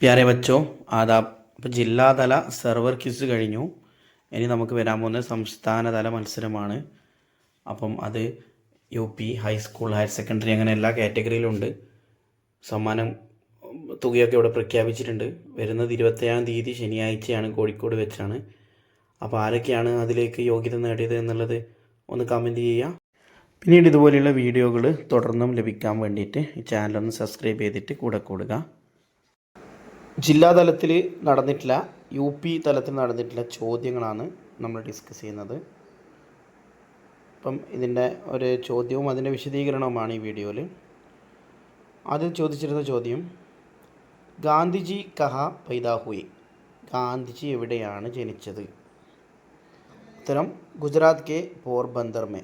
പ്യാരെ ബച്ചോ ആദാ ഇപ്പോൾ ജില്ലാതല server quiz കഴിഞ്ഞു. ഇനി നമുക്ക് വരാൻ പോകുന്ന സംസ്ഥാനതല മത്സരമാണ്. അപ്പം അത് U P high school higher secondary അങ്ങനെ എല്ലാ കാറ്റഗറിയിലും ഉണ്ട് സമ്മാനം തുകയൊക്കെ ഇവിടെ പ്രഖ്യാപിച്ചിട്ടുണ്ട്. വരുന്നത് ഇരുപത്തേഴാം തീയതി ശനിയാഴ്ചയാണ് കോഴിക്കോട് വെച്ചാണ്. അപ്പോൾ ആരൊക്കെയാണ് അതിലേക്ക് യോഗ്യത നേടിയത് എന്നുള്ളത് ഒന്ന് കമന്റ് ചെയ്യുക. പിന്നീട് ഇതുപോലെയുള്ള വീഡിയോകൾ തുടർന്നും ലഭിക്കാൻ വേണ്ടിയിട്ട് ഈ ചാനലൊന്ന് സബ്സ്ക്രൈബ് ചെയ്തിട്ട് കൂടെ കൂടുക. ജില്ലാ തലത്തിൽ നടന്നിട്ടില്ല യു പി തലത്തിൽ നടന്നിട്ടില്ല ചോദ്യങ്ങളാണ് നമ്മൾ ഡിസ്കസ് ചെയ്യുന്നത്. അപ്പം ഇതിന്റെ ഒരു ചോദ്യവും അതിന്റെ വിശദീകരണവുമാണ് ഈ വീഡിയോയിൽ ആദ്യം ചോദിച്ചിരുന്ന ചോദ്യം ഗാന്ധിജി കഹ പൈതാഹുയി ഗാന്ധിജി എവിടെയാണ് ജനിച്ചത്? ഉത്തരം ഗുജറാത്ത് കെ പോർബന്ദർ മേ.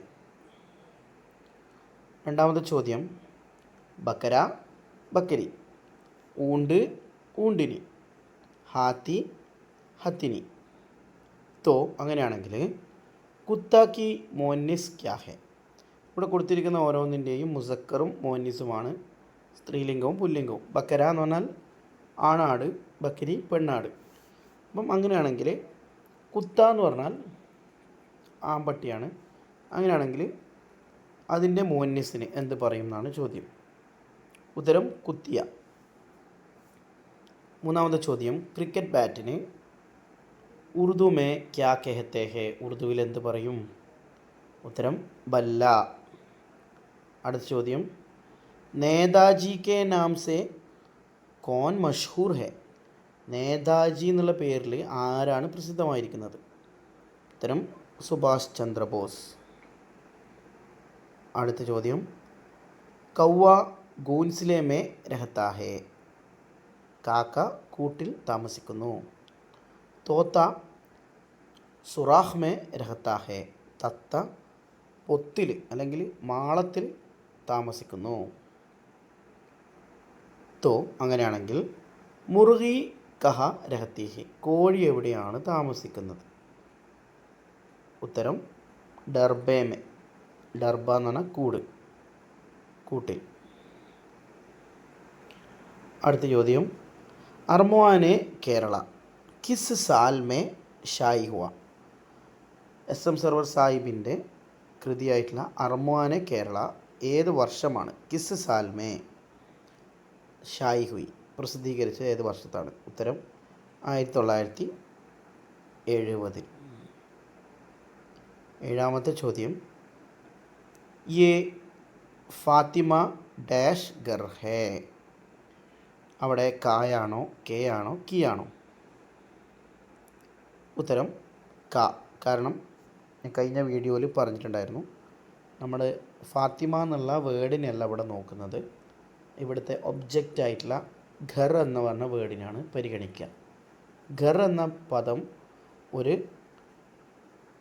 രണ്ടാമത്തെ ചോദ്യം ബക്കര ബക്കരി ഊണ്ട് ഊണ്ടിനി ഹാത്തി ഹത്തിനി. തോ അങ്ങനെയാണെങ്കിൽ കുത്താക്കി മോന്നിസ് ക്യാഹെ ഇവിടെ കൊടുത്തിരിക്കുന്ന ഓരോന്നിന്റെയും മുസക്കറും മോന്നിസുമാണ്. സ്ത്രീലിംഗവും പുല്ലിംഗവും. ബക്കര എന്ന് പറഞ്ഞാൽ ആണാട് ബക്കരി പെണ്ണാട്. അപ്പം അങ്ങനെയാണെങ്കിൽ കുത്ത എന്ന് പറഞ്ഞാൽ ആമ്പട്ടിയാണ് അങ്ങനെയാണെങ്കിൽ അതിന്റെ മോന്നിസിന് എന്ത് പറയും എന്നാണ് ചോദ്യം. ഉത്തരം കുത്തിയ. മൂന്നാമത്തെ ചോദ്യം ക്രിക്കറ്റ് ബാറ്റിന് ഉറുദു മേ ക്യാ കെഹത്തെ ഹെ? ഉറുദുവിൽ എന്ത് പറയും? ഉത്തരം ബല്ല. അടുത്ത ചോദ്യം നേതാജി കെ നാം സെ കോൻ മഷ്ഹൂർ ഹെ? നേതാജി എന്നുള്ള പേരിൽ ആരാണ് പ്രസിദ്ധമായിരിക്കുന്നത്? ഉത്തരം സുഭാഷ് ചന്ദ്രബോസ്. അടുത്ത ചോദ്യം കൗവ ഗൂൻസിലെ മേ രഹത്താ ഹേ? കാക്ക കൂട്ടിൽ താമസിക്കുന്നു. തോത്ത സുറാഹ് മേ രഹത്താ ഹേ തത്ത പൊത്തിൽ അല്ലെങ്കിൽ മാളത്തിൽ താമസിക്കുന്നു. തോ അങ്ങനെയാണെങ്കിൽ മുറുകി കഹ രഹത്തിഹി കോഴി എവിടെയാണ് താമസിക്കുന്നത്? ഉത്തരം ഡർബേമെ ഡർബ എന്ന് പറഞ്ഞാൽ കൂട് കൂട്ടിൽ. അടുത്ത ചോദ്യം അർമോനെ കേരള. കിസ് സാൽമേ ഷായി ഹുവ. എസ് എം സർവർ സാഹിബിന്റെ കൃതിയായിട്ടുള്ള അർമോനെ കേരള ഏത് വർഷമാണ് കിസ് സാൽമേ ഷായി ഹുയി പ്രസിദ്ധീകരിച്ച ഏത് വർഷത്താണ്? ഉത്തരം ആയിരത്തി തൊള്ളായിരത്തി എഴുപതിൽ ഏഴാമത്തെ ചോദ്യം. യേ ഫാത്തിമ ഡാഷ് ഗർ ഹേ അവിടെ കായാണോ കെ ആണോ കി ആണോ ഉത്തരം ക. കാരണം ഞാൻ കഴിഞ്ഞ വീഡിയോയിൽ പറഞ്ഞിട്ടുണ്ടായിരുന്നു. നമ്മൾ ഫാത്തിമ എന്നുള്ള വേർഡിനെയല്ല ഇവിടെ നോക്കുന്നത്. ഇവിടുത്തെ ഒബ്ജക്റ്റ് ആയിട്ടുള്ള ഘർ എന്ന് പറഞ്ഞ വേർഡിനാണ് പരിഗണിക്കുക. ഘർ എന്ന പദം ഒരു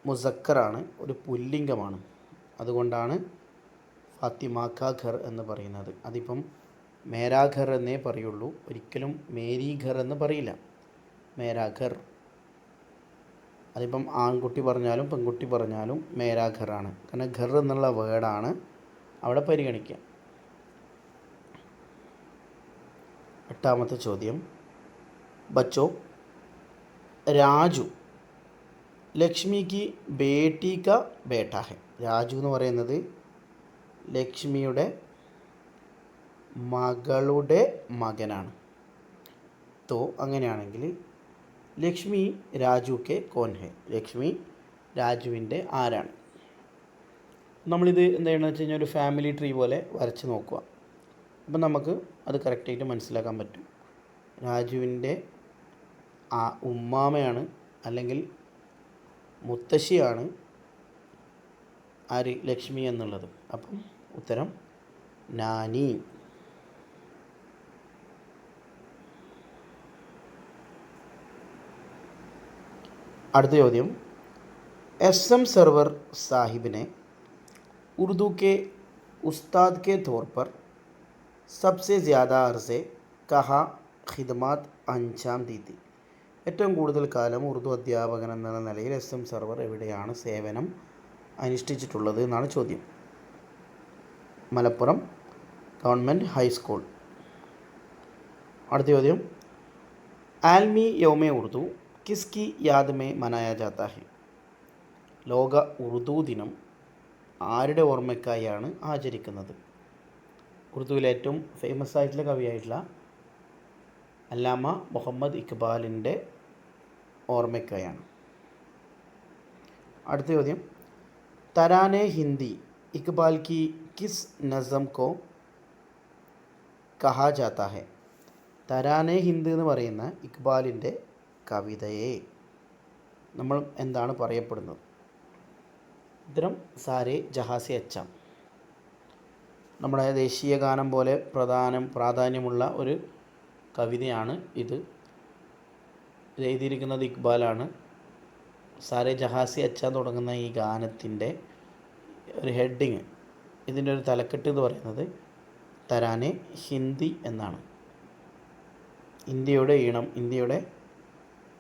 മുസക്കറാണ് ഒരു പുല്ലിംഗമാണ്. അതുകൊണ്ടാണ് ഫാത്തിമ ഖർ എന്ന് പറയുന്നത്. അതിപ്പം മേരാ ഘർ എന്നേ പറയുള്ളൂ. ഒരിക്കലും മേരീഘർ എന്ന് പറയില്ല. മേരാഘർ അതിപ്പം ആൺകുട്ടി പറഞ്ഞാലും പെൺകുട്ടി പറഞ്ഞാലും മേരാഘർ ആണ്. കാരണം ഘർ എന്നുള്ള വേർഡാണ് അവിടെ പരിഗണിക്കുക. എട്ടാമത്തെ ചോദ്യം. ബച്ചോ രാജു ലക്ഷ്മിക്ക് ബേട്ടി ക ബേട്ട രാജു എന്ന് പറയുന്നത് ലക്ഷ്മിയുടെ മകളുടെ മകനാണ്. തോ അങ്ങനെയാണെങ്കിൽ ലക്ഷ്മി രാജു കെ കോൻ ഹെ ലക്ഷ്മി രാജുവിന്റെ ആരാണ്? നമ്മളിത് എന്താ ചെയ്യണമെന്ന് വെച്ച് കഴിഞ്ഞാൽ ഒരു ഫാമിലി ട്രീ പോലെ വരച്ച് നോക്കുക. അപ്പം നമുക്ക് അത് കറക്റ്റായിട്ട് മനസ്സിലാക്കാൻ പറ്റും. രാജുവിന്റെ ആ ഉമ്മാമയാണ് അല്ലെങ്കിൽ മുത്തശ്ശിയാണ് ആര്? ലക്ഷ്മി എന്നുള്ളത്. അപ്പം ഉത്തരം നാനി. അടുത്ത ചോദ്യം എസ് എം സർവർ സാഹിബിനെ उर्दू के उस्ताद के तौर पर सबसे ज़्यादा अरसे कहाँ ഖിദ്മാത്ത് അഞ്ചാം തീയതി ഏറ്റവും കൂടുതൽ കാലം ഉറുദു അധ്യാപകൻ എന്ന നിലയിൽ എസ് എം സർവർ എവിടെയാണ് സേവനം അനുഷ്ഠിച്ചിട്ടുള്ളത് എന്നാണ് ചോദ്യം മലപ്പുറം ഗവൺമെൻറ് ഹൈസ്കൂൾ അടുത്ത ചോദ്യം ആൽമി യോമെ ഉറുദു കിസ്കി യാദ് മേ മനായ ജാത്ത ഹെ ലോക ഉറുദു ദിനം ആരുടെ ഓർമ്മയ്ക്കായാണ് ആചരിക്കുന്നത് ഉറുദുവിലെ ഏറ്റവും ഫേമസ് ആയിട്ടുള്ള കവിയായിട്ടുള്ള അല്ലാമ മുഹമ്മദ് ഇക്ബാലിൻ്റെ ഓർമ്മയ്ക്കായാണ് അടുത്ത ചോദ്യം തരാനെ ഹിന്ദി ഇക്ബാൽ की किस नज़म को കഹാ ജാത്ത ഹെ തരാനെ ഹിന്ദ് എന്ന് പറയുന്ന ഇക്ബാലിൻ്റെ കവിതയെ നമ്മൾ എന്താണ് പറയപ്പെടുന്നത്? ഇത്തരം സാരെ ജഹാസി അച്ചാം. നമ്മുടെ ദേശീയ ഗാനം പോലെ പ്രധാനം പ്രാധാന്യമുള്ള ഒരു കവിതയാണ് ഇത്. ഇത് എഴുതിയിരിക്കുന്നത് ഇക്ബാലാണ്. സാരെ ജഹാസി അച്ച തുടങ്ങുന്ന ഈ ഗാനത്തിന്റെ ഒരു ഹെഡിങ് ഇതിന്റെ ഒരു തലക്കെട്ട് എന്ന് പറയുന്നത് തരാനെ ഹിന്ദി എന്നാണ്. ഇന്ത്യയുടെ ഈണം ഇന്ത്യയുടെ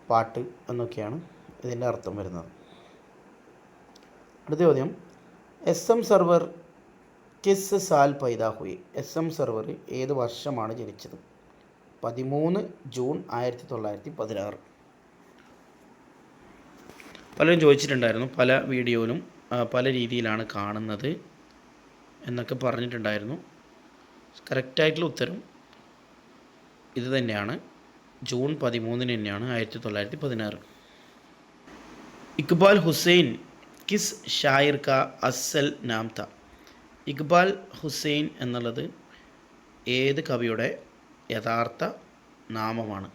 പാട്ട് എന്നൊക്കെയാണ് ഇതിന്റെ അർത്ഥം വരുന്നത്. അടുത്ത ചോദ്യം. എസ് എം സർവർ കിസ് സാൽ പൈതാഹുയെ ഹുയി. എസ് എം സർവർ ഏത് വർഷമാണ് ജനിച്ചത്? പതിമൂന്ന് ജൂൺ ആയിരത്തി തൊള്ളായിരത്തി പതിനാറ് പലരും ചോദിച്ചിട്ടുണ്ടായിരുന്നു പല വീഡിയോയിലും പല രീതിയിലാണ് കാണുന്നത് എന്നൊക്കെ പറഞ്ഞിട്ടുണ്ടായിരുന്നു. കറക്റ്റായിട്ടുള്ള ഉത്തരം ഇത് തന്നെയാണ്. ജൂൺ പതിമൂന്നിന് തന്നെയാണ് ആയിരത്തി തൊള്ളായിരത്തി പതിനാറ് ഇക്ബാൽ ഹുസൈൻ കിസ് ഷായിർ ക അസൽ നാംത ഇക്ബാൽ ഹുസൈൻ എന്നുള്ളത് ഏത് കവിയുടെ യഥാർത്ഥ നാമമാണ്?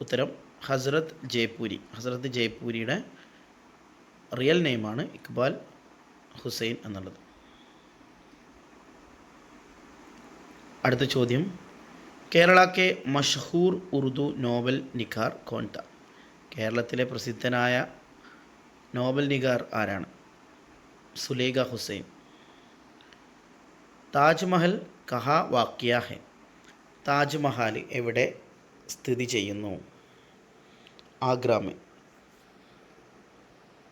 ഉത്തരം ഹസ്രത് ജയ്പൂരി. ഹസ്രത് ജയ്പൂരിയുടെ റിയൽ നെയിമാണ് ഇക്ബാൽ ഹുസൈൻ എന്നുള്ളത്. അടുത്ത ചോദ്യം. കേരള കെ മഷഹൂർ ഉറുദു നോവൽ നിഖാർ കോൺത. കേരളത്തിലെ പ്രസിദ്ധനായ നോവൽ നിഖാർ ആരാണ്? സുലേഖ ഹുസൈൻ. താജ്മഹൽ കഹ വാക്യ ഹെ. താജ്മഹൽ എവിടെ സ്ഥിതി ചെയ്യുന്നു? ആഗ്രാമേ.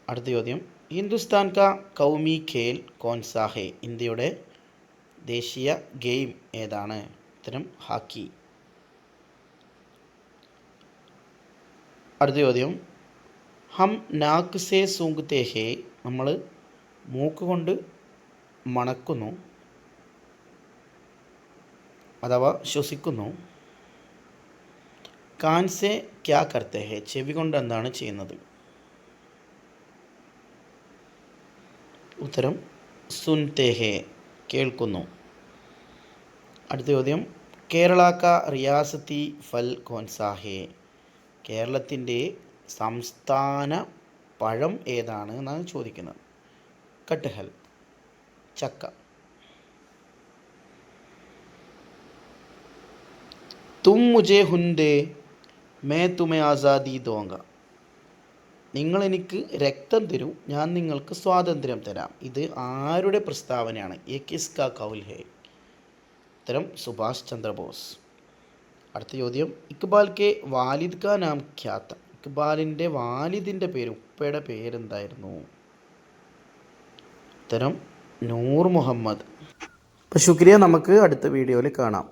അടുത്ത ചോദ്യം. ഹിന്ദുസ്ഥാൻ കാ കൗമി ഖേൽ കോൺസാ ഹെ. ഇന്ത്യയുടെ ദേശീയ ഗെയിം ഏതാണ്? ഉത്തരം ഹാക്കി. അടുത്ത ചോദ്യം. ഹം നാക്ക് സേ സൂങ്ക്തേ ഹേ നമ്മൾ മൂക്ക് കൊണ്ട് മണക്കുന്നു അഥവാ ശ്വസിക്കുന്നു. കാൻ സേ ക്യാ കർത്തേ ഹേ? ചെവി കൊണ്ട് എന്താണ് ചെയ്യുന്നത്? ഉത്തരം സുൻതേ ഹേ കേൾക്കുന്നു. അടുത്ത ചോദ്യം. കേരള ക റിയാസത്തി ഫൽ കോൻസാഹേ. കേരളത്തിന്റെ സംസ്ഥാന പഴം ഏതാണ് എന്നാണ് ചോദിക്കുന്നത്. കട്ടുഹൽ. ചക്ക. തും മുജേ ഹുൻഡേ മേ തുമെ ആസാദി ദോങ്ക. നിങ്ങൾ എനിക്ക് രക്തം തരൂ ഞാൻ നിങ്ങൾക്ക് സ്വാതന്ത്ര്യം തരാം. ഇത് ആരുടെ പ്രസ്താവനയാണ്? എ കിസ് കൗൽഹേ ഉത്തരം സുഭാഷ് ചന്ദ്രബോസ്. അടുത്ത ചോദ്യം ഇക്ബാൽ കെ വാലിദ് കാ നാം ഖ്യാത്ത ഇക്ബാലിന്റെ വാലിദിന്റെ പേര് ഉപ്പയുടെ പേരെന്തായിരുന്നു? ഉത്തരം നൂർ മുഹമ്മദ്. അപ്പോൾ ശുക്രിയ നമുക്ക് അടുത്ത വീഡിയോയിൽ കാണാം.